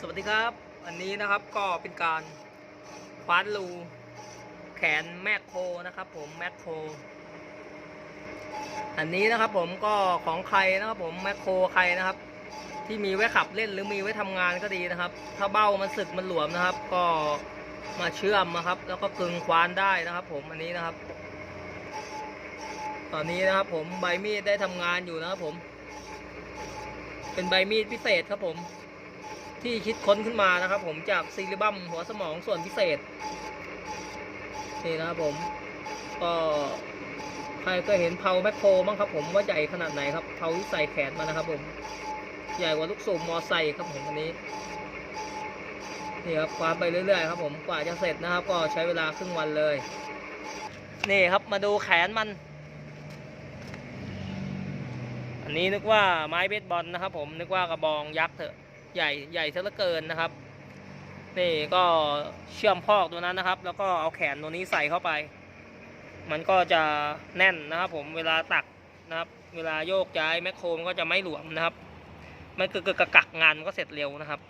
สวัสดีครับ อันนี้นะครับก็เป็นการคว้านรูแขนแมคโครนะครับผมแมคโคร อันนี้นะครับผมก็ของใครนะครับผมแมคโครใครนะครับ ที่มีไว้ขับเล่นหรือมีไว้ทำงานก็ดีนะครับ ถ้าเบ้ามันสึกมันหลวมนะครับ ก็มาเชื่อมนะครับ แล้วก็กึงคว้านได้นะครับ ผมอันนี้นะครับ ตอนนี้นะครับผมใบมีดได้ทำงานอยู่นะครับผม เป็นใบมีดพิเศษครับผม ที่คิดค้นขึ้นมานะครับ ผมจากซีริบัมหัวสมองส่วนพิเศษนี่นะครับผมก็ใครก็เห็นเพาแมคโครบ้างครับ ผมว่าใหญ่ขนาดไหนครับเพาที่ใส่แขนมานะครับผมใหญ่กว่าลูกสูบมอไซค์ครับผมอันนี้นี่ครับคว้าไปเรื่อยๆครับ ผมกว่าจะเสร็จนะครับ ก็ใช้เวลาครึ่งวันเลย นี่ครับมาดูแขนมัน อันนี้นึกว่าไม้เบสบอลนะครับ ผมนึกว่ากระบองยักษ์เถอะ ใหญ่ใหญ่ซะเหลือเกินนะครับ นี่ก็เชื่อมพอกตัวนั้นนะครับ แล้วก็เอาแขนตัวนี้ใส่เข้าไป มันก็จะแน่นนะครับ ผมเวลาตักนะครับ เวลาโยกย้ายแมคโครมันก็จะไม่หลวมนะครับ มันกึกกึกกักกักงานมันก็เสร็จเร็วนะครับ